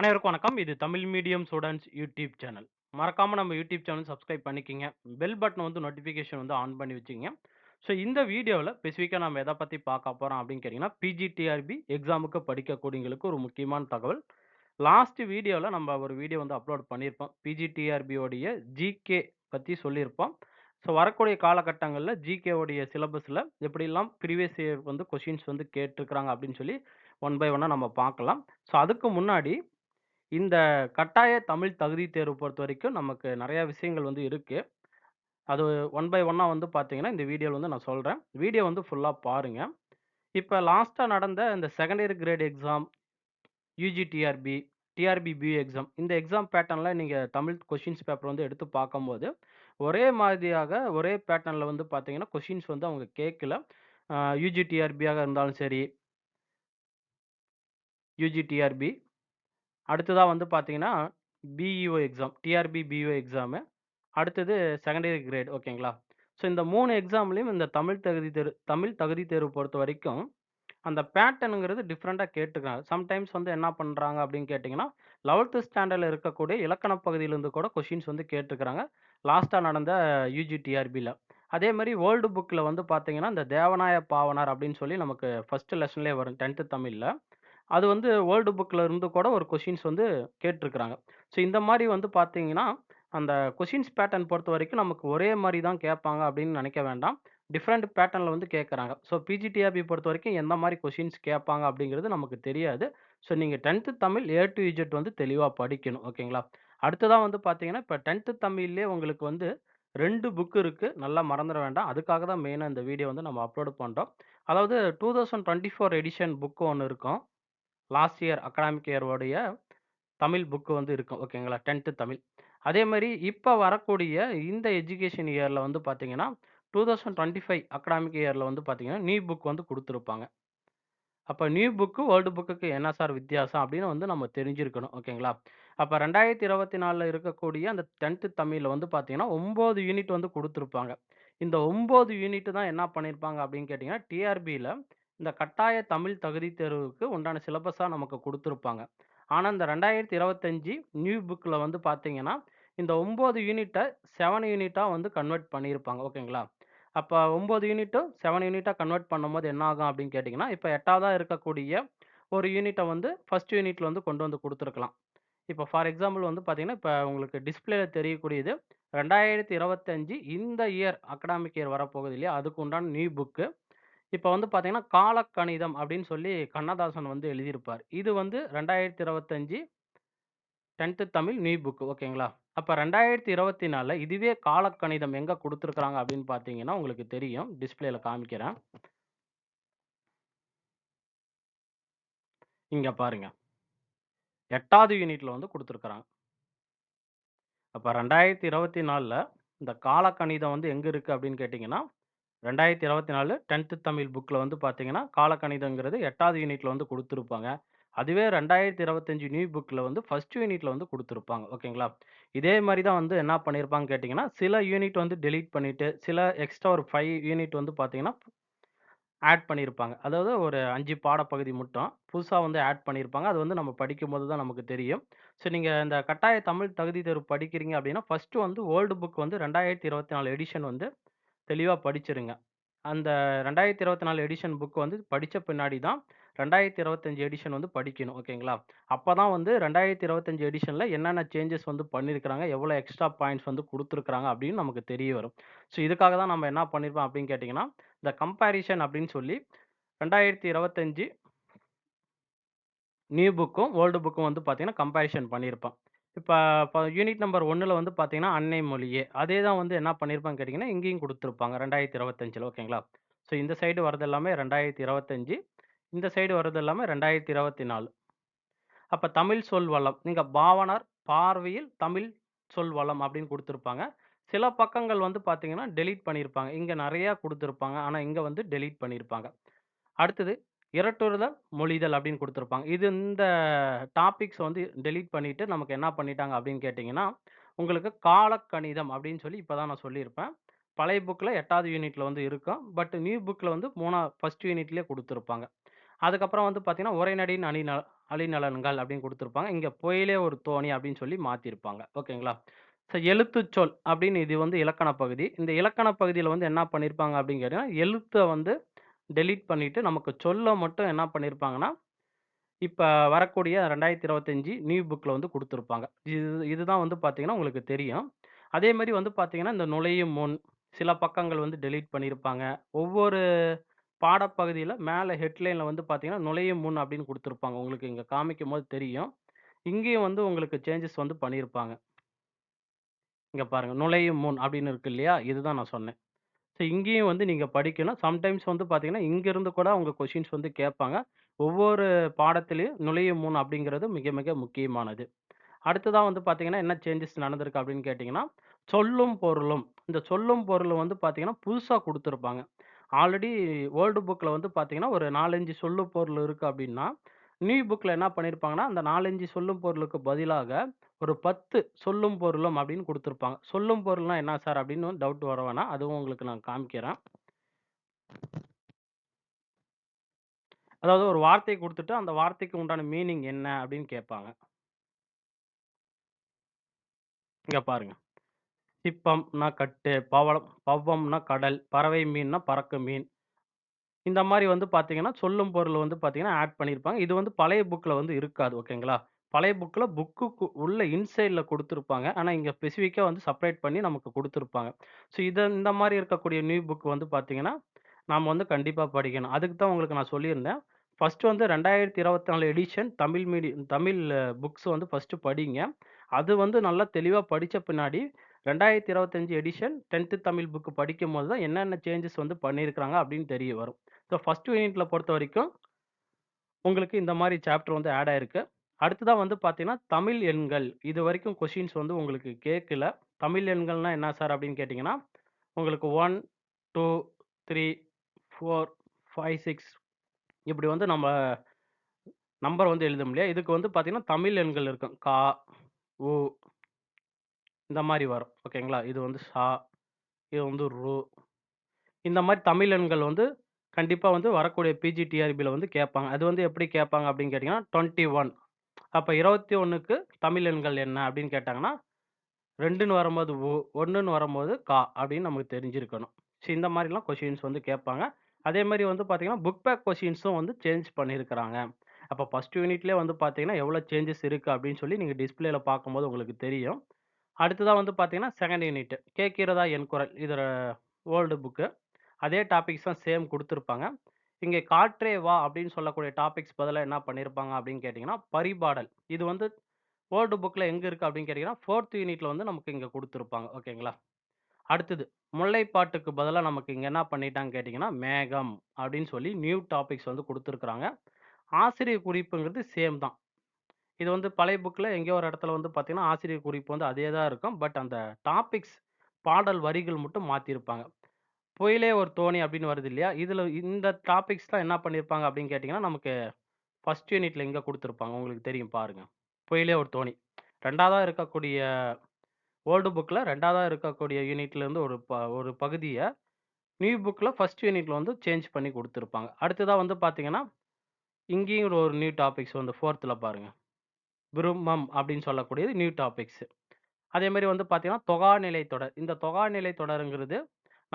அனைவருக்கும் வணக்கம். இது Tamil medium students YouTube channel. மறக்காமல் நம்ம யூடியூப் சேனல் சப்ஸ்கிரைப் பண்ணிக்கிங்க பெல் பட்டன் வந்து நோட்டிஃபிகேஷன் வந்து ஆன் பண்ணி வச்சுங்க ஸோ இந்த வீடியோவில் ஸ்பெசிஃபிக்காக நம்ம எதை பற்றி பார்க்க போகிறோம் அப்படின்னு கேட்டிங்கன்னா பிஜிடிஆர்பி எக்ஸாமுக்கு படிக்கக்கூடியவங்களுக்கு ஒரு முக்கியமான தகவல். லாஸ்ட் வீடியோவில் நம்ம ஒரு வீடியோ வந்து அப்லோட் பண்ணியிருப்போம். பிஜிடிஆர்பியோடைய ஜிகே பற்றி சொல்லியிருப்போம். ஸோ வரக்கூடிய காலகட்டங்களில் ஜிகேவுடைய சிலபஸில் எப்படிலாம் ப்ரீவியஸ் இயர் வந்து கொஷின்ஸ் வந்து கேட்டிருக்கிறாங்க அப்படின்னு சொல்லி ஒன் பை ஒன்னாக நம்ம பார்க்கலாம். ஸோ அதுக்கு முன்னாடி இந்த கட்டாய தமிழ் தகுதி தேர்வு பொறுத்த வரைக்கும் நமக்கு நிறையா விஷயங்கள் வந்து இருக்கு. அது ஒன் பை ஒன்னா வந்து பார்த்தீங்கன்னா, இந்த வீடியோல வந்து நான் சொல்றேன். வீடியோ வந்து ஃபுல்லா பாருங்க. இப்ப லாஸ்ட்டா நடந்த இந்த secondary grade exam, UG TRB, TRB BA exam இந்த எக்ஸாம் பேட்டர்ன்ல நீங்க தமிழ் கொஷின்ஸ் பேப்பர் வந்து எடுத்து பார்க்கும்போது, ஒரே மாதிரியாக ஒரே பேட்டர்ன்ல வந்து பார்த்தீங்கன்னா, கொஷின்ஸ் வந்து அவங்க கேட்கல. அ டிஆர்பியாக இருந்தாலும் சரி யுஜி அடுத்ததாக வந்து பார்த்தீங்கன்னா, BEO exam, TRB BEO exam. அடுத்தது செகண்டரி கிரேட் ஓகேங்களா? ஸோ இந்த மூணு எக்ஸாம்லேயும் இந்த தமிழ் தகுதி தேர்வு தமிழ் தகுதி தேர்வு பொறுத்த வரைக்கும் அந்த பேட்டனுங்கிறது டிஃப்ரெண்ட்டாக கேட்டுக்கிறாங்க சம்டைம்ஸ் வந்து என்ன பண்ணுறாங்க அப்படின்னு கேட்டிங்கன்னா லெவல்த்து ஸ்டாண்டர்டில் இருக்கக்கூடிய இலக்கண பகுதியிலேருந்து கூட கொஷின்ஸ் வந்து கேட்டுக்கிறாங்க லாஸ்ட்டாக நடந்த யுஜி டிஆர்பியில் அதே மாதிரி வேர்ல்டு புக்கில் வந்து பார்த்தீங்கன்னா, இந்த தேவநாய பாவனார் அப்படின்னு சொல்லி நமக்கு ஃபஸ்ட்டு லெசன்லேயே வரும் டென்த்து தமிழில் அது வந்து வேர்ல்டு புக்ல இருந்து கூட ஒரு கொஷின்ஸ் வந்து கேட்டிருக்கிறாங்க ஸோ இந்த மாதிரி வந்து பார்த்தீங்கன்னா, அந்த கொஷின்ஸ் பேட்டர்ன் பொறுத்த வரைக்கும் நமக்கு ஒரே மாதிரி தான் கேட்பாங்க அப்படின்னு நினைக்க வேண்டாம். டிஃப்ரெண்ட் பேட்டர்னில் வந்து கேட்குறாங்க ஸோ பிஜிடிஆர்பி பொறுத்தவரைக்கும் எந்த மாதிரி கொஷின்ஸ் கேட்பாங்க அப்படிங்கிறது நமக்கு தெரியாது. ஸோ நீங்கள் tenth Tamil A to Z வந்து தெளிவாக படிக்கணும். ஓகேங்களா? அடுத்ததாக வந்து பார்த்தீங்கன்னா, இப்போ டென்த்து தமிழ்லேயே உங்களுக்கு வந்து ரெண்டு புக் இருக்குது நல்லா மறந்துட வேண்டாம். அதுக்காக தான் மெயினாக இந்த வீடியோ வந்து நம்ம அப்லோட் பண்ணுறோம் அதாவது 2024 எடிஷன் புக் ஒன்று இருக்கும். Last year academic year Tamil book வந்து இருக்கும். ஓகேங்களா? 10த் தமிழ். அதே மாதிரி இப்போ வரக்கூடிய இந்த எஜுகேஷன் இயரில் வந்து பார்த்தீங்கன்னா, 2025 அகாடமிக் இயரில் வந்து பார்த்தீங்கன்னா, நியூ புக் வந்து கொடுத்துருப்பாங்க அப்போ நியூ புக்கு ஓல்டு புக்குக்கு என்ன சார் வித்தியாசம் அப்படின்னு வந்து நம்ம தெரிஞ்சிருக்கணும். ஓகேங்களா? அப்போ ரெண்டாயிரத்தி இருபத்தி நாலில் இருக்கக்கூடிய அந்த டென்த்து தமிழில் வந்து பார்த்தீங்கன்னா, ஒம்பது யூனிட் வந்து கொடுத்துருப்பாங்க இந்த ஒம்பது யூனிட் தான் என்ன பண்ணியிருப்பாங்க அப்படின்னு கேட்டிங்கன்னா டிஆர்பியில் இந்த கட்டாய தமிழ் தகுதி தேர்வுக்கு உண்டான சிலபஸாக நமக்கு கொடுத்துருப்பாங்க ஆனால் இந்த 2025 நியூ புக்கில் வந்து பார்த்தீங்கன்னா, இந்த ஒம்பது யூனிட்டை செவன் யூனிட்டாக வந்து கன்வெர்ட் பண்ணியிருப்பாங்க. ஓகேங்களா? அப்போ ஒம்பது யூனிட்டும் செவன் யூனிட்டாக கன்வெர்ட் பண்ணும்போது என்ன ஆகும் அப்படின்னு கேட்டிங்கன்னா இப்போ எட்டாவதாக இருக்கக்கூடிய ஒரு யூனிட்டை வந்து ஃபர்ஸ்ட் யூனிட்டில் வந்து கொண்டு வந்து கொடுத்துருக்கலாம் இப்போ ஃபார் எக்ஸாம்பிள் வந்து பார்த்தீங்கன்னா, இப்போ உங்களுக்கு டிஸ்பிளேல தெரியக்கூடியது 2025 இந்த இயர் அகாடமிக் இயர் வரப்போகுது இல்லையா? அதுக்கு உண்டான நியூ புக்கு. இப்போ வந்து பார்த்தீங்கன்னா, காலக்கணிதம் அப்படின்னு சொல்லி கண்ணதாசன் வந்து எழுதியிருப்பார். இது வந்து 2025 10த் தமிழ் நியூ புக் ஓகேங்களா? அப்ப 2024ல இதுவே காலக்கணிதம் எங்க கொடுத்துருக்குறாங்க அப்படின்னு பார்த்தீங்கன்னா, உங்களுக்கு தெரியும். டிஸ்பிளேல காமிக்கிறேன். இங்க பாருங்க. எட்டாவது யூனிட்ல வந்து குடுத்துருக்காங்க. அப்ப 2024ல இந்த காலக்கணிதம் வந்து எங்க இருக்கு அப்படின்னு கேட்டிங்கன்னா 2024 10த் தமிழ் புக்ல வந்து பார்த்தீங்கன்னா, காலக்கணிதம்ங்கிறது 8வது யூனிட்ல வந்து குடுத்திருப்பாங்க. அதுவே 2025 நியூ புக்ல வந்து ஃபர்ஸ்ட் யூனிட்ல வந்து குடுத்திருப்பாங்க. ஓகேங்களா? இதே மாரி தான் வந்து என்ன பண்ணியிருப்பாங்கன்னு கேட்டீங்கன்னா, சில யூனிட் வந்து டெலீட் பண்ணிட்டு, சில எக்ஸ்ட்ரா ஒரு 5 யூனிட் வந்து பார்த்தீங்கன்னா, ஆட் பண்ணியிருப்பாங்க. அதாவது ஒரு 5 பாடப்பகுதி மட்டும் புதுசா வந்து ஆட் பண்ணியிருப்பாங்க. அது வந்து நம்ம படிக்கும்போது தான் நமக்கு தெரியும். ஸோ நீங்க இந்த கட்டாய தமிழ் தகுதி தேர்வு படிக்கிறீங்க அப்படின்னா, ஃபர்ஸ்ட்டு வந்து ஓல்டு புக் வந்து 2024 எடிஷன் வந்து தெளிவா படிச்சிருங்க. அந்த 2024 எடிஷன் புக் வந்து படிச்ச பின்னாடி தான் 2025 எடிஷன் வந்து படிக்கணும். ஓகேங்களா? அப்பதான் வந்து 2025 எடிஷன்ல என்னென்ன சேஞ்சஸ் வந்து பண்ணியிருக்கிறாங்க, எவ்வளோ எக்ஸ்ட்ரா பாயிண்ட்ஸ் வந்து குடுத்துருக்காங்க அப்படின்னு நமக்கு தெரிய வரும். ஸோ இதுக்காக தான் நம்ம என்ன பண்ணியிருப்போம் அப்படின்னு கேட்டிங்கன்னா இந்த கம்பேரிசன் அப்படின்னு சொல்லி 2025 நியூ புக்கும், ஓல்டு புக்கும் வந்து பார்த்தீங்கன்னா, கம்பேரிசன் பண்ணியிருப்பேன் இப்ப இப்ப யூனிட் நம்பர் 1ல வந்து பார்த்தீங்கன்னா, அன்னை மொழியே. அதே தான் வந்து என்ன பண்ணியிருப்பாங்கன்னு கேட்டீங்கன்னா, இங்கேயும் குடுத்துருப்பாங்க 2025ல ஓகேங்களா? ஸோ இந்த சைடு வரது எல்லாமே 2025 இந்த சைடு வரது எல்லாமே 2024 அப்ப தமிழ் சொல் வளம். நீங்க பாவனார் பார்வையில் தமிழ் சொல் வளம் அப்படின்னு கொடுத்துருப்பாங்க சில பக்கங்கள் வந்து பார்த்தீங்கன்னா, டெலீட் பண்ணியிருப்பாங்க. இங்க நெறையா கொடுத்துருப்பாங்க ஆனா இங்க வந்து டெலீட் பண்ணியிருப்பாங்க. அடுத்தது இரட்டுறுதல் மொழிதல் அப்படின்னு கொடுத்துருப்பாங்க இது இந்த டாபிக்ஸ் வந்து டெலீட் பண்ணிட்டு நமக்கு என்ன பண்ணிட்டாங்க அப்படின்னு கேட்டீங்கன்னா, உங்களுக்கு காலக்கணிதம் அப்படின்னு சொல்லி இப்ப தான் நான் சொல்லியிருப்பேன். பழைய புக்ல 8வது யூனிட்ல வந்து இருக்கும். பட் நியூ புக்ல வந்து 3 ஃபர்ஸ்ட் யூனிட்லயே கொடுத்துருப்பாங்க அதுக்கப்புறம் வந்து பார்த்தீங்கன்னா, உரைநடையின் அணிந அழிநலன்கள் அப்படின்னு குடுத்துருப்பாங்க. இங்க "பொய்யிலே ஒரு தோணி" அப்படின்னு சொல்லி மாத்தியிருப்பாங்க. ஓகேங்களா? ஸோ எழுத்துச்சொல் அப்படின்னு இது வந்து இலக்கண பகுதி. இந்த இலக்கண பகுதியில வந்து என்ன பண்ணியிருப்பாங்க அப்படின்னு கேட்டீங்கன்னா, எழுத்த வந்து டெலீட் பண்ணிவிட்டு நமக்கு சொல்ல மட்டும் என்ன பண்ணியிருப்பாங்கன்னா, இப்போ வரக்கூடிய 2025 நியூ புக்கில் வந்து கொடுத்துருப்பாங்க இது இதுதான் வந்து பார்த்தீங்கன்னா, உங்களுக்கு தெரியும். அதே மாதிரி வந்து பார்த்தீங்கன்னா, இந்த நுழையும் முன் சில பக்கங்கள் வந்து டெலீட் பண்ணியிருப்பாங்க. ஒவ்வொரு பாடப்பகுதியில் மேலே ஹெட்லைனில் வந்து பார்த்தீங்கன்னா, நுழையும் முன் அப்படின்னு கொடுத்துருப்பாங்க உங்களுக்கு இங்கே காமிக்கும் போது தெரியும். இங்கேயும் வந்து உங்களுக்கு சேஞ்சஸ் வந்து பண்ணியிருப்பாங்க. இங்கே பாருங்கள் நுழையும் முன் அப்படின்னு இருக்கு இல்லையா? இதுதான் நான் சொன்னேன். ஸோ இங்கேயும் வந்து நீங்க படிக்கணும். சம்டைம்ஸ் வந்து பார்த்தீங்கன்னா, இங்கிருந்து கூட அவங்க கொஷின்ஸ் வந்து கேட்பாங்க. ஒவ்வொரு பாடத்திலயும் நுழையும் முன் அப்படிங்கிறது மிக மிக முக்கியமானது. அடுத்ததா வந்து பார்த்தீங்கன்னா, என்ன சேஞ்சஸ் நடந்திருக்கு அப்படின்னு கேட்டீங்கன்னா, சொல்லும் பொருளும். இந்த சொல்லும் பொருளும் வந்து பார்த்தீங்கன்னா, புதுசா குடுத்துருப்பாங்க. ஆல்ரெடி ஓல்டு புக்ல வந்து பார்த்தீங்கன்னா, ஒரு 4, 5 சொல்லும் பொருள் இருக்கு அப்படின்னா, நியூ புக்ல என்ன பண்ணியிருப்பாங்கன்னா, அந்த 4, 5 சொல்லும் பொருளுக்கு பதிலாக ஒரு 10 சொல்லும் பொருளும் அப்படின்னு குடுத்துருப்பாங்க. சொல்லும் பொருள்னா என்ன சார் அப்படின்னு டவுட் வர வேணாம். அதுவும் உங்களுக்கு நான் காமிக்கிறேன். அதாவது ஒரு வார்த்தைய குடுத்துட்டு, அந்த வார்த்தைக்கு உண்டான மீனிங் என்ன அப்படின்னு கேட்பாங்க. இங்க பாருங்க. சிப்பம்னா கட்டு, பவளம் பவ்வம்னா கடல், பறவை மீன்னா பறக்கும் மீன். இந்த மாரி வந்து பார்த்தீங்கன்னா, சொல்லும் பொருள் வந்து பார்த்தீங்கன்னா, ஆட் பண்ணியிருப்பாங்க. இது வந்து பழைய புக்ல வந்து இருக்காது. ஓகேங்களா? பழைய புக்கில் புக்குக்கு உள்ள இன்சைடில் கொடுத்துருப்பாங்க ஆனால் இங்கே ஸ்பெசிஃபிக்காக வந்து செப்பரேட் பண்ணி நமக்கு கொடுத்துருப்பாங்க ஸோ, இதை இந்த மாதிரி இருக்கக்கூடிய நியூ புக் வந்து பார்த்தீங்கன்னா, நாம் வந்து கண்டிப்பாக படிக்கணும். அதுக்கு தான் உங்களுக்கு நான் சொல்லியிருந்தேன். ஃபஸ்ட்டு வந்து 2024 எடிஷன் தமிழ் மீடி தமிழ் புக்ஸ் வந்து ஃபஸ்ட்டு படிங்க. அது வந்து நல்லா தெளிவாக படித்த பின்னாடி 2025 எடிஷன் 10த் தமிழ் புக்கு படிக்கும் போது தான் என்னென்ன சேஞ்சஸ் வந்து பண்ணியிருக்கிறாங்க அப்படின்னு தெரிய வரும். ஸோ, ஃபர்ஸ்ட்டு யூனிட்டில் பொறுத்த வரைக்கும் உங்களுக்கு இந்த மாதிரி சாப்டர் வந்து ஆட் ஆயிருக்கு. அடுத்ததாக வந்து பார்த்தீங்கன்னா, தமிழ் எண்கள். இது வரைக்கும் கொஷின்ஸ் வந்து உங்களுக்கு கேட்கல. தமிழ் எண்கள்னா என்ன சார் அப்படின்னு கேட்டிங்கன்னா உங்களுக்கு 1, 2, 3, 4, 5, 6 இப்படி வந்து நம்ம நம்பர் வந்து எழுதும் இல்லையா? இதுக்கு வந்து பார்த்திங்கன்னா தமிழ் எண்கள் இருக்கும். கா, உ இந்த மாதிரி வரும். ஓகேங்களா? இது வந்து சா, இது வந்து ரு. இந்த மாதிரி தமிழ் எண்கள் வந்து கண்டிப்பாக வந்து வரக்கூடிய பிஜிடிஆர்பியில் வந்து கேட்பாங்க. அது வந்து எப்படி கேட்பாங்க அப்படின்னு கேட்டிங்கன்னால் டுவெண்ட்டி ஒன் அப்போ இருபத்தி ஒன்றுக்கு தமிழ் எண்கள் என்ன அப்படின்னு கேட்டாங்கன்னா, ரெண்டுன்னு வரும்போது உ, ஒன்றுன்னு வரும்போது கா அப்படின்னு நமக்கு தெரிஞ்சிருக்கணும். ஸோ இந்த மாதிரிலாம் கொஷின்ஸ் வந்து கேட்பாங்க. அதே மாதிரி வந்து பார்த்தீங்கன்னா, புக் பேக் கொஷின்ஸும் வந்து சேஞ்ச் பண்ணியிருக்கிறாங்க. அப்போ ஃபஸ்ட் யூனிட்லேயே வந்து பார்த்தீங்கன்னா, எவ்வளோ சேஞ்சஸ் இருக்குது அப்படின்னு சொல்லி நீங்கள் டிஸ்ப்ளேல பார்க்கும்போது உங்களுக்கு தெரியும். அடுத்ததாக வந்து பார்த்தீங்கன்னா, செகண்ட் யூனிட் கேட்கிறதா என் குரல். இதோட ஓல்டு புக்கு. அதே டாபிக்ஸ் தான் சேம் கொடுத்துருப்பாங்க இங்கே காற்றே வா அப்படின்னு சொல்லக்கூடிய டாபிக்ஸ் பதிலாக என்ன பண்ணியிருப்பாங்க அப்படின்னு கேட்டிங்கன்னா பரிபாடல். இது வந்து ஓல்டு புக்கில் எங்கே இருக்குது அப்படின்னு கேட்டிங்கன்னா ஃபோர்த் யூனிட்ல வந்து நமக்கு இங்கே கொடுத்துருப்பாங்க ஓகேங்களா? அடுத்தது முல்லைப்பாட்டுக்கு பதிலாக நமக்கு இங்கே என்ன பண்ணிட்டாங்கன்னு கேட்டிங்கன்னா மேகம் அப்படின்னு சொல்லி நியூ டாபிக்ஸ் வந்து கொடுத்துருக்குறாங்க ஆசிரியர் குறிப்புங்கிறது சேம் தான். இது வந்து பழைய புக்கில் எங்கேயோ ஒரு இடத்துல வந்து பார்த்திங்கன்னா ஆசிரியர் குறிப்பு வந்து அதே தான் இருக்கும். பட் அந்த டாபிக்ஸ் பாடல் வரிகள் மட்டும் மாற்றிருப்பாங்க "பொய்யிலே ஒரு தோணி" அப்படின்னு வருது இல்லையா? இதுல இந்த டாபிக்ஸ் தான் என்ன பண்ணியிருப்பாங்க அப்படின்னு கேட்டீங்கன்னா, நமக்கு ஃபர்ஸ்ட் யூனிட்ல இங்க குடுத்துருப்பாங்க. உங்களுக்கு தெரியும் பாருங்க. புயலே ஒரு தோணி." 2வதா இருக்கக்கூடிய ஓல்டு புக்ல 2வதா இருக்கக்கூடிய யூனிட்லேருந்து ஒரு ப ஒரு பகுதிய நியூ புக்ல ஃபர்ஸ்ட் யூனிட்ல வந்து சேஞ்ச் பண்ணி குடுத்துருப்பாங்க. அடுத்ததா வந்து பார்த்தீங்கன்னா, இங்கேயும் ஒரு நியூ டாபிக்ஸ் வந்து 4த்ல பாருங்க. "விருமம்" அப்படின்னு சொல்லக்கூடியது நியூ டாபிக்ஸ். அதே மாரி வந்து பார்த்தீங்கன்னா, தொகாநிலை தொடர். இந்த தொகாநிலை தொடருங்கிறது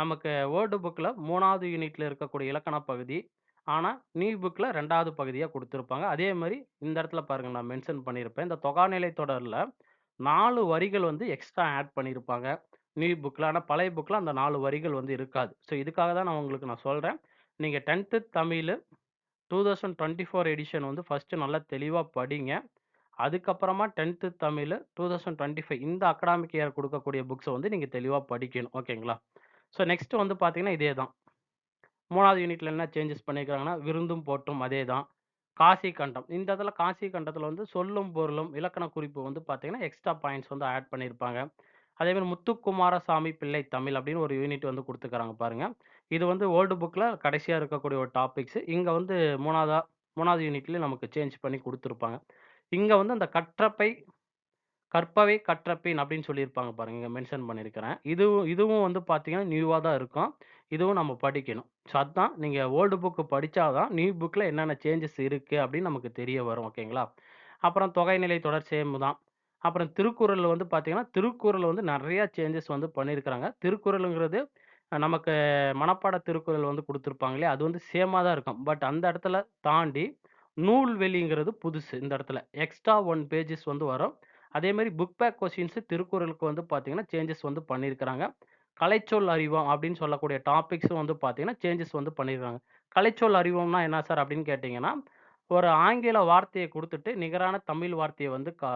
நமக்கு வேர்டு புக்கில் மூணாவது யூனிட்டில் இருக்கக்கூடிய இலக்கண பகுதி. ஆனால் நியூ புக்கில் ரெண்டாவது பகுதியாக கொடுத்துருப்பாங்க அதே மாதிரி இந்த இடத்துல பாருங்கள் நான் மென்ஷன் பண்ணியிருப்பேன். இந்த தொகாநிலை தொடரில் நாலு வரிகள் வந்து எக்ஸ்ட்ரா ஆட் பண்ணியிருப்பாங்க. நியூ புக்கில் ஆனால் பழைய புக்கில் அந்த நாலு வரிகள் வந்து இருக்காது. ஸோ இதுக்காக தான் நான் உங்களுக்கு நான் சொல்கிறேன் நீங்கள் tenth Tamil two thousand twenty four edition வந்து ஃபஸ்ட்டு நல்லா தெளிவாக படிங்க. அதுக்கப்புறமா tenth Tamil two thousand twenty five இந்த அகாடமிக் இயர் கொடுக்கக்கூடிய புக்ஸை வந்து நீங்கள் தெளிவாக படிக்கணும். ஓகேங்களா? ஸோ நெக்ஸ்ட் வந்து பார்த்தீங்கன்னா, இதே தான். மூணாவது யூனிட்ல என்ன சேஞ்சஸ் பண்ணியிருக்காங்கன்னா, விருந்தும் போட்டும் அதே தான். காசி கண்டம். இந்த இடத்துல காசி கண்டத்தில் வந்து சொல்லும் பொருளும் இலக்கண குறிப்பு வந்து பார்த்தீங்கன்னா, எக்ஸ்ட்ரா பாயிண்ட்ஸ் வந்து ஆட் பண்ணியிருப்பாங்க. அதே மாதிரி முத்துக்குமாரசாமி பிள்ளை தமிழ் அப்படின்னு ஒரு யூனிட் வந்து கொடுத்துக்கிறாங்க பாருங்க. இது வந்து ஓல்டு புக்கில் கடைசியாக இருக்கக்கூடிய ஒரு டாபிக்ஸ். இங்கே வந்து மூணாவதாக மூணாவது யூனிட்லேயே நமக்கு சேஞ்ச் பண்ணி கொடுத்துருப்பாங்க இங்கே வந்து அந்த கற்றப்பை கற்பவை கற்றபின் அப்படின்னு சொல்லியிருப்பாங்க பாருங்க. இங்கே மென்ஷன் பண்ணியிருக்கிறேன். இதுவும் இதுவும் வந்து பார்த்தீங்கன்னா, நியூவாக தான் இருக்கும். இதுவும் நம்ம படிக்கணும். ஸோ அதுதான் நீங்கள் ஓல்டு புக்கு படித்தாதான் நியூ புக்கில் என்னென்ன சேஞ்சஸ் இருக்குது அப்படின்னு நமக்கு தெரிய வரும். ஓகேங்களா? அப்புறம் தொகைநிலை தொடர்ச்சியும் தான். அப்புறம் திருக்குறள் வந்து பார்த்தீங்கன்னா, திருக்குறள் வந்து நிறையா சேஞ்சஸ் வந்து பண்ணியிருக்கிறாங்க. திருக்குறளுங்கிறது நமக்கு மனப்பாட திருக்குறள் வந்து கொடுத்துருப்பாங்களே இல்லையா? அது வந்து சேமாக தான் இருக்கும். பட் அந்த இடத்துல தாண்டி நூல்வெளிங்கிறது புதுசு இந்த இடத்துல. எக்ஸ்ட்ரா ஒன் பேஜஸ் வந்து வரும். அதேமாரி புக் பேக் கொஸ்டின்ஸ் திருக்குறளுக்கு வந்து பார்த்தீங்கன்னா, சேஞ்சஸ் வந்து பண்ணியிருக்கிறாங்க. கலைச்சொல் அறிவோம் அப்படின்னு சொல்லக்கூடிய டாபிக்ஸும் வந்து பார்த்தீங்கன்னா, சேஞ்சஸ் வந்து பண்ணியிருக்காங்க. கலைச்சொல் அறிவோம்னா என்ன சார் அப்படின்னு கேட்டிங்கன்னா ஒரு ஆங்கில வார்த்தையை கொடுத்துட்டு நிகரான தமிழ் வார்த்தையை வந்து கா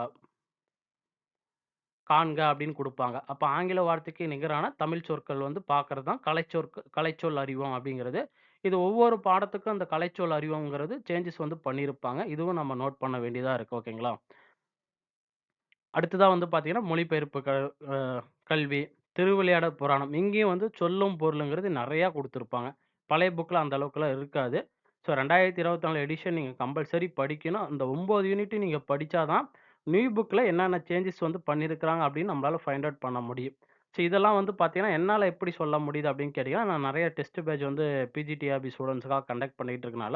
காண்க அப்படின்னு கொடுப்பாங்க அப்போ ஆங்கில வார்த்தைக்கு நிகரான தமிழ் சொற்கள் வந்து பார்க்கறது தான் கலைச்சொற்க கலைச்சொல் அறிவோம் அப்படிங்கிறது. இது ஒவ்வொரு பாடத்துக்கும் அந்த கலைச்சொல் அறிவோம்ங்கிறது சேஞ்சஸ் வந்து பண்ணியிருப்பாங்க. இதுவும் நம்ம நோட் பண்ண வேண்டியதாக இருக்குது ஓகேங்களா? அடுத்ததா வந்து பார்த்தீங்கன்னா, மொழிபெயர்ப்பு க அ கல்வி, திருவிளையாட புராணம். இங்கேயும் வந்து சொல்லும் பொருளுங்கிறது நிறையா கொடுத்துருப்பாங்க பழைய புக்கில் அந்த அளவுக்குலாம் இருக்காது. ஸோ 2024 எடிஷன் நீங்கள் கம்பல்சரி படிக்கணும். அந்த ஒம்பது யூனிட்டும் நீங்கள் படித்தாதான் நியூ புக்கில் என்னென்ன சேஞ்சஸ் வந்து பண்ணியிருக்கிறாங்க அப்படின்னு நம்மளால் ஃபைண்ட் அவுட் பண்ண முடியும். ஸோ இதெல்லாம் வந்து பார்த்தீங்கன்னா, என்னால் எப்படி சொல்ல முடியுது அப்படின்னு கேட்டிங்கன்னா நான் நிறைய டெஸ்ட் பேட்ச் வந்து பிஜிடிஆர்பி ஸ்டூடெண்ட்ஸ்க்காக கண்டக்ட் பண்ணிகிட்டு இருக்கனால,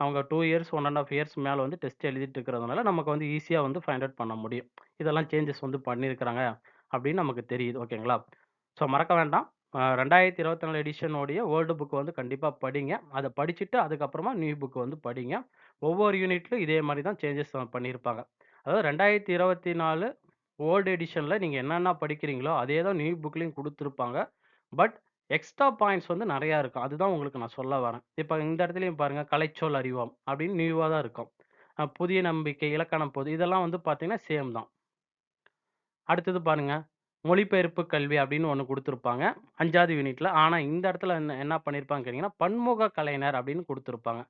அவங்க டூ இயர்ஸ், 1 1/2 இயர்ஸ் மேலே வந்து டெஸ்ட் எழுதிட்டு இருக்கிறதுனால, நமக்கு வந்து ஈஸியாக வந்து ஃபைண்ட் அவுட் பண்ண முடியும். இதெல்லாம் சேஞ்சஸ் வந்து பண்ணியிருக்கிறாங்க அப்படின்னு நமக்கு தெரியுது. ஓகேங்களா? ஸோ மறக்க வேண்டாம். ரெண்டாயிரத்தி இருபத்தி நாலு எடிஷனுடைய வேர்ல்டு புக் வந்து கண்டிப்பாக படிங்க. அதை படிச்சுட்டு அதுக்கப்புறமா நியூ புக் வந்து படிங்க. ஒவ்வொரு யூனிட்லையும் இதே மாதிரி தான் சேஞ்சஸ் பண்ணியிருப்பாங்க. அதாவது 2024 ஓல்டு எடிஷனில் நீங்கள் என்னென்ன படிக்கிறீங்களோ, அதே தான் நியூ புக்லேயும் கொடுத்துருப்பாங்க பட் எக்ஸ்ட்ரா பாயிண்ட்ஸ் வந்து நிறையா இருக்கும். அதுதான் உங்களுக்கு நான் சொல்ல வரேன். இப்போ இந்த இடத்துலையும் பாருங்கள் கலைச்சொல் அறிவோம் அப்படின்னு நியூவாக தான் இருக்கும். புதிய நம்பிக்கை, இலக்கணம் பொது இதெல்லாம் வந்து பார்த்தீங்கன்னா, சேம் தான். அடுத்தது பாருங்க, மொழிபெயர்ப்பு கல்வி அப்படின்னு ஒன்று கொடுத்துருப்பாங்க அஞ்சாவது யூனிட்ல. ஆனால் இந்த இடத்துல என்ன என்ன பண்ணியிருப்பாங்கன்னு கேட்டிங்கன்னா பன்முக கலைஞர் அப்படின்னு கொடுத்துருப்பாங்க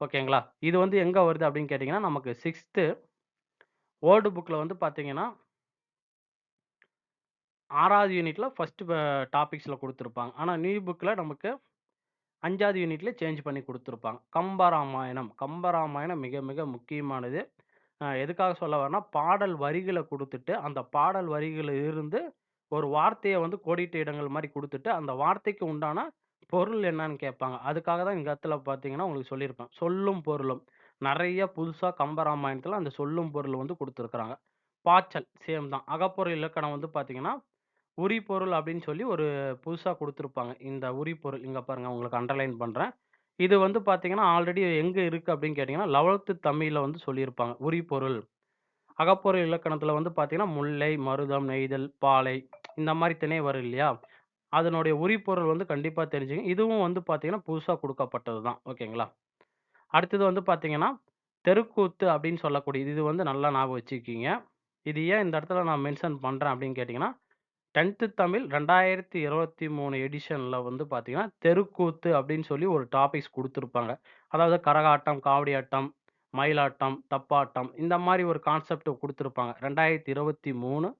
ஓகேங்களா? இது வந்து எங்க வருது அப்படின்னு கேட்டிங்கன்னா நமக்கு சிக்ஸ்த்து ஓல்டு புக்கில் வந்து பார்த்தீங்கன்னா ஆறாவது யூனிட்ல ஃபஸ்ட்டு டாபிக்ஸில் கொடுத்துருப்பாங்க ஆனால் நியூ புக்கில் நமக்கு அஞ்சாவது யூனிட்ல சேஞ்ச் பண்ணி கொடுத்துருப்பாங்க கம்பராமாயணம். கம்பராமாயணம் மிக மிக முக்கியமானது. அ எதுக்காக சொல்ல வரேன்னா, பாடல் வரிகள குடுத்துட்டு, அந்த பாடல் வரிகளில் இருந்து ஒரு வார்த்தைய வந்து கோடிட்ட இடங்கள் மாரி குடுத்துட்டு, அந்த வார்த்தைக்கு உண்டான பொருள் என்னன்னு கேட்பாங்க. அதுக்காக தான் இந்த இடத்துல பார்த்தீங்கன்னா, உங்களுக்கு சொல்லியிருப்பேன். சொல்லும் பொருளும். நெறைய புதுசா கம்பராமாயணத்துல அந்த சொல்லும் பொருள் வந்து குடுத்துருக்காங்க. பாச்சல் சேம் தான். அகப்பொருள் இலக்கணம் வந்து பார்த்தீங்கன்னா, உரிபொருள் அப்படின்னு சொல்லி ஒரு புதுசா குடுத்துருப்பாங்க. இந்த உரிபொருள் இங்க பாருங்க உங்களுக்கு அண்டர்லைன் பண்றேன். இது வந்து பார்த்தீங்கன்னா, ஆல்ரெடி எங்க இருக்கு அப்படின்னு கேட்டீங்கன்னா, 11த் தமிழ்ல வந்து சொல்லியிருப்பாங்க. உரிபொருள். அகப்பொருள் இலக்கணத்தில் வந்து பார்த்தீங்கன்னா, முல்லை, மருதம், நெய்தல், பாலை இந்த மாரி திணை வரும் இல்லையா? அதனுடைய உரிபொருள் வந்து கண்டிப்பா தெரிஞ்சுக்கங்க. இதுவும் வந்து பார்த்தீங்கன்னா, புதுசா குடுக்கப்பட்டது தான். ஓகேங்களா? அடுத்தது வந்து பார்த்தீங்கன்னா, தெருக்கூத்து அப்படின்னு சொல்லக்கூடியது. இது வந்து நல்லா ஞாபகம் வச்சுக்கங்க. இது ஏன் இந்த இடத்துல நான் மென்ஷன் பண்றேன் அப்படின்னு கேட்டீங்கன்னா, 10த் தமிழ் ரெண்டாயிரத்து இருபத்தி மூணு எடிஷனில் வந்து பார்த்தீங்கன்னா, தெருக்கூத்து அப்படின்னு சொல்லி ஒரு டாபிக்ஸ் கொடுத்துருப்பாங்க அதாவது கரகாட்டம், காவடியாட்டம், மயிலாட்டம், தப்பாட்டம் இந்த மாதிரி ஒரு கான்செப்ட் குடுத்துருப்பாங்க. 2023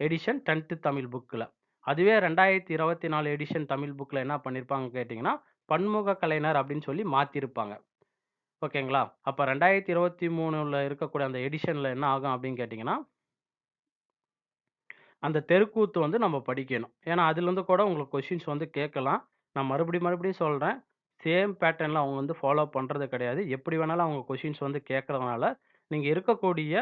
எடிஷன் 10த் தமிழ் புக்கில் அதுவே 2024 எடிஷன் தமிழ் புக்கில் என்ன பண்ணியிருப்பாங்கன்னு கேட்டிங்கன்னா பன்முக கலைஞர் அப்படின்னு சொல்லி மாற்றிருப்பாங்க ஓகேங்களா? அப்போ ரெண்டாயிரத்தி இருபத்தி மூணில் இருக்கக்கூடிய அந்த எடிஷனில் என்ன ஆகும் அப்படின்னு கேட்டிங்கன்னா அந்த தெருக்கூத்து வந்து நம்ம படிக்கணும். ஏன்னா, அதுலேருந்து கூட உங்களுக்கு கொஸ்டின்ஸ் வந்து கேட்கலாம். நான் மறுபடியும் மறுபடியும் சொல்றேன். சேம் பேட்டர்ன்ல அவங்க வந்து ஃபாலோ பண்றது கிடையாது. எப்படி வேணாலும் அவங்க கொஸ்டின்ஸ் வந்து கேட்கறதுனால, நீங்க இருக்கக்கூடிய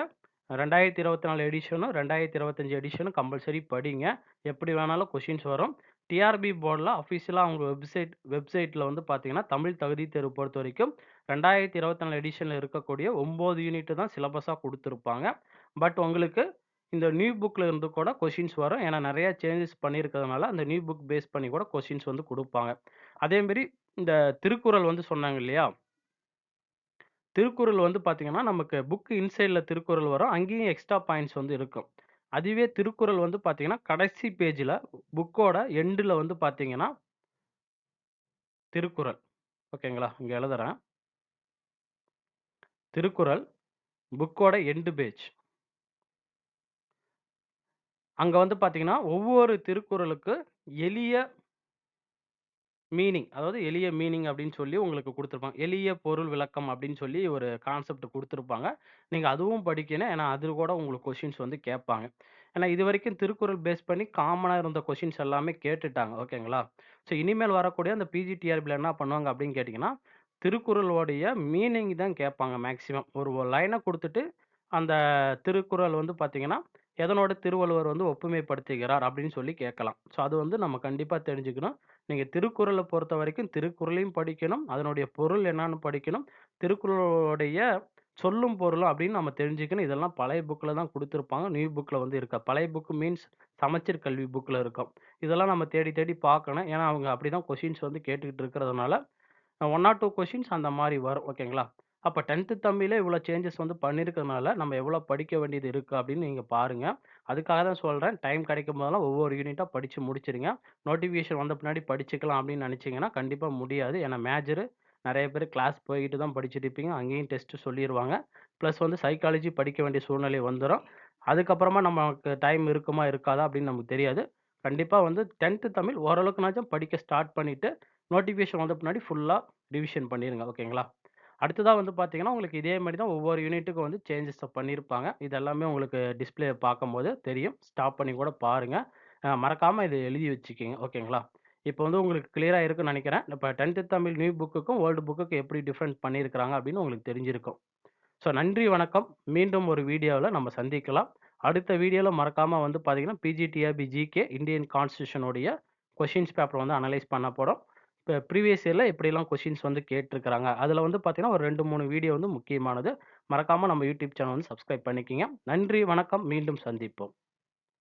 2024 எடிஷனும், 2025 எடிஷனும் கம்பல்சரி படிங்க. எப்படி வேணாலும் கொஸ்டின்ஸ் வரும். டிஆர்பி போர்டில் அஃபிஷியலா அவங்க வெப்சைட் வெப்சைட்ல வந்து பார்த்தீங்கன்னா, தமிழ் தகுதி தேர்வு பொறுத்தவரைக்கும் 2024 எடிஷன்ல இருக்கக்கூடிய 9 யூனிட் தான் சிலபஸா கொடுத்துருப்பாங்க பட் உங்களுக்கு இந்த நியூ புக்கில் இருந்து கூட கொஷின்ஸ் வரும். ஏன்னா நிறையா சேஞ்சஸ் பண்ணியிருக்கிறதுனால, அந்த நியூ புக் பேஸ் பண்ணி கூட கொஷின்ஸ் வந்து கொடுப்பாங்க அதேமாரி இந்த திருக்குறள் வந்து சொன்னாங்க இல்லையா? திருக்குறள் வந்து பார்த்தீங்கன்னா, நமக்கு புக்கு இன்சைடில் திருக்குறள் வரும். அங்கேயும் எக்ஸ்ட்ரா பாயிண்ட்ஸ் வந்து இருக்கும். அதுவே திருக்குறள் வந்து பார்த்தீங்கன்னா, கடைசி பேஜில் புக்கோட எண்டில் வந்து பார்த்தீங்கன்னா திருக்குறள். ஓகேங்களா? இங்கே எழுதுறேன். திருக்குறள் புக்கோட எண்டு பேஜ். அங்க வந்து பார்த்தீங்கன்னா, ஒவ்வொரு திருக்குறளுக்கு எளிய மீனிங் அதாவது எளிய மீனிங் அப்படின்னு சொல்லி உங்களுக்கு குடுத்துருப்பாங்க. எளிய பொருள் விளக்கம் அப்படின்னு சொல்லி ஒரு கான்செப்ட் குடுத்துருப்பாங்க. நீங்க அதுவும் படிக்கணும். ஏன்னா, அது கூட உங்களுக்கு கொஸ்டின்ஸ் வந்து கேட்பாங்க. ஏன்னா, இதுவரைக்கும் திருக்குறள் பேஸ் பண்ணி காமனா இருந்த கொஸ்டின்ஸ் எல்லாமே கேட்டுட்டாங்க. ஓகேங்களா? ஸோ இனிமேல் வரக்கூடிய அந்த பிஜிடிஆர்பில என்ன பண்ணுவாங்க அப்படின்னு கேட்டீங்கன்னா, திருக்குறளோடைய மீனிங் தான் கேட்பாங்க மேக்ஸிமம். ஒரு லைன குடுத்துட்டு, அந்த திருக்குறள் வந்து பார்த்தீங்கன்னா, எதனோட திருவள்ளுவர் வந்து ஒப்புமைப்படுத்துகிறார் அப்படின்னு சொல்லி கேட்கலாம். ஸோ அது வந்து நம்ம கண்டிப்பாக தெரிஞ்சுக்கணும். நீங்கள் திருக்குறளை பொறுத்த வரைக்கும் திருக்குறளையும் படிக்கணும். அதனுடைய பொருள் என்னன்னு படிக்கணும். திருக்குறளுடைய சொல்லும் பொருளும் அப்படின்னு நம்ம தெரிஞ்சுக்கணும். இதெல்லாம் பழைய புக்கில் தான் கொடுத்துருப்பாங்க நியூ புக்கில் வந்து இருக்கா. பழைய புக்கு மீன்ஸ் சமச்சீர் கல்வி புக்கில் இருக்கும். இதெல்லாம் நம்ம தேடி தேடி பார்க்கணும். ஏன்னா, அவங்க அப்படி தான் கொஷின்ஸ் வந்து கேட்டுக்கிட்டு இருக்கிறதுனால, ஒன் ஆர் டூ கொஷின்ஸ் அந்த மாதிரி வரும். ஓகேங்களா? அப்ப 10த் தமிழே இவ்வளோ சேஞ்சஸ் வந்து பண்ணியிருக்கிறதுனால, நம்ம எவ்வளோ படிக்க வேண்டியது இருக்கு அப்படின்னு நீங்க பாருங்க. அதுக்காக தான் சொல்றேன். டைம் கிடைக்கும் போதெல்லாம் ஒவ்வொரு யூனிட்டா படிச்சு முடிச்சிருங்க. நோட்டிஃபிகேஷன் வந்த பின்னாடி படிச்சுக்கலாம் அப்படின்னு நெனச்சீங்கன்னா, கண்டிப்பா முடியாது. ஏன்னா மேஜரு நெறைய பேர் கிளாஸ் போய்கிட்டு தான் படிச்சுட்டு இருப்பீங்க. அங்கேயும் டெஸ்ட் சொல்லிருவாங்க. பிளஸ் வந்து சைக்காலஜி படிக்க வேண்டிய சூழ்நிலை வந்துரும். அதுக்கப்புறமா நமக்கு டைம் இருக்குமா, இருக்காதா அப்படின்னு நமக்கு தெரியாது. கண்டிப்பா வந்து 10த் தமிழ் ஓரளவுக்குனாச்சும் படிக்க ஸ்டார்ட் பண்ணிட்டு, நோட்டிஃபிகேஷன் வந்த பின்னாடி ஃபுல்லா ரிவிஷன் பண்ணிருங்க. ஓகேங்களா? அடுத்ததா வந்து பார்த்தீங்கன்னா, உங்களுக்கு இதே மாரி தான் ஒவ்வொரு யூனிட்டுக்கும் வந்து சேஞ்சஸை பண்ணியிருப்பாங்க. இது எல்லாமே உங்களுக்கு டிஸ்ப்ளே பார்க்கும்போது தெரியும். ஸ்டாப் பண்ணி கூட பாருங்க. அ மறக்காம இத எழுதி வச்சுக்கங்க. ஓகேங்களா? இப்போ வந்து உங்களுக்கு கிளியரா இருக்குன்னு நெனைக்கிறேன். இப்ப 10த் தமிழ் நியூ புக்குக்கும், ஓல்டு புக்குக்கும் எப்படி டிஃபரெண்ட் பண்ணியிருக்கிறாங்க அப்படின்னு உங்களுக்கு தெரிஞ்சிருக்கும். ஸோ நன்றி, வணக்கம். மீண்டும் ஒரு வீடியோல நம்ம சந்திக்கலாம். அடுத்த வீடியோல மறக்காம வந்து பார்த்தீங்கன்னா, பிஜிடிஆர்பி ஜிகே இந்தியன் கான்ஸ்டிடியூஷன் உடைய கொஸ்டின்ஸ் பேப்பர் வந்து அனலைஸ் பண்ணப்படும். இப்போ ப்ரீவியஸ் இயரில் எப்படிலாம் கொஷின்ஸ் வந்து கேட்டிருக்கிறாங்க அதில் வந்து பார்த்தீங்கன்னா, ஒரு 2, 3 வீடியோ வந்து முக்கியமானது. மறக்காமல் நம்ம யூடியூப் சேனல் வந்து சப்ஸ்கிரைப் பண்ணிக்கங்க. நன்றி, வணக்கம். மீண்டும் சந்திப்போம்.